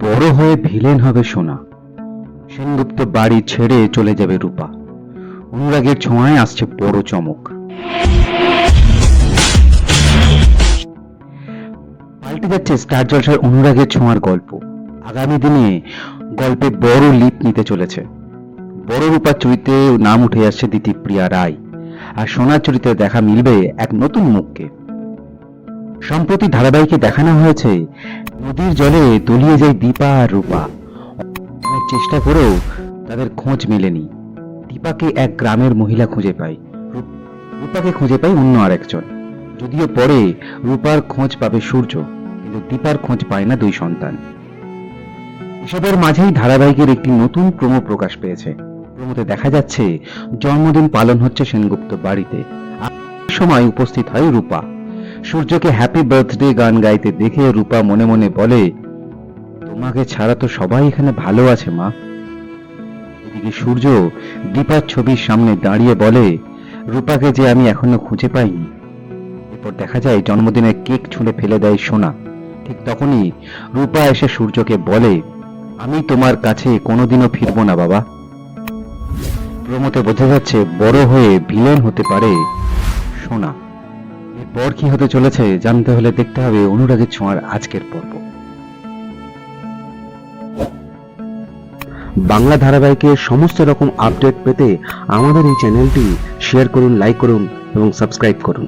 বড় হয়ে ভিলেন হবে সোনা। সেনগুপ্ত বাড়ি ছেড়ে চলে যাবে রূপা। অনুরাগের ছোঁয়ায় আসছে বড় চমক। পাল্টে যাচ্ছে স্টার জলসার অনুরাগের ছোঁয়ার গল্প। আগামী দিনে গল্পে বড় লিপ নিতে চলেছে। বড় রূপার চরিত্রে নাম উঠে আসছে দিতিপ্রিয়া রায়। আর সোনার চরিত্রে দেখা মিলবে এক নতুন মুখকে। সম্প্রতি ধারাবাহিকে দেখানো হয়েছে নদীর জলে তলিয়ে যায় দীপা আর রূপা। অনেক চেষ্টা করেও তাদের খোঁজ মেলেনি। দীপাকে এক গ্রামের মহিলা খুঁজে পায়। রূপাকে খুঁজে পায় অন্য আরেকজন। যদিও পরে রূপার খোঁজ পাবে সূর্য, কিন্তু দীপার খোঁজ পায় না দুই সন্তান। এসবের মাঝেই ধারাবাহিকের একটি নতুন প্রোমো প্রকাশ পেয়েছে। প্রোমোতে দেখা যাচ্ছে, জন্মদিন পালন হচ্ছে সেনগুপ্ত বাড়িতে। সময় উপস্থিত হয় রূপা। সূর্যকে হ্যাপি বার্থডে গান গাইতে দেখে রূপা মনে মনে বলে, তোমাকে ছাড়া তো সবাই এখানে ভালো আছে, মা। এদিকে সূর্য দীপার ছবির সামনে দাঁড়িয়ে বলে, রূপাকে যে আমি এখনও খুঁজে পাইনি। এরপর দেখা যায় জন্মদিনের কেক ছুঁড়ে ফেলে দেয় সোনা। ঠিক তখনই রূপা এসে সূর্যকে বলে, আমি তোমার কাছে কোনোদিনও ফিরবো না, বাবা। প্রমোতে বোঝা যাচ্ছে বড় হয়ে ভিলেন হতে পারে সোনা। এরপর কি হতে চলেছে জানতে হলে দেখতে হবে অনুরাগের ছোঁয়ার আজকের পর্ব। বাংলা ধারাবাহিকের সমস্ত রকম আপডেট পেতে আমাদের এই চ্যানেলটি শেয়ার করুন লাইক করুন এবং সাবস্ক্রাইব করুন।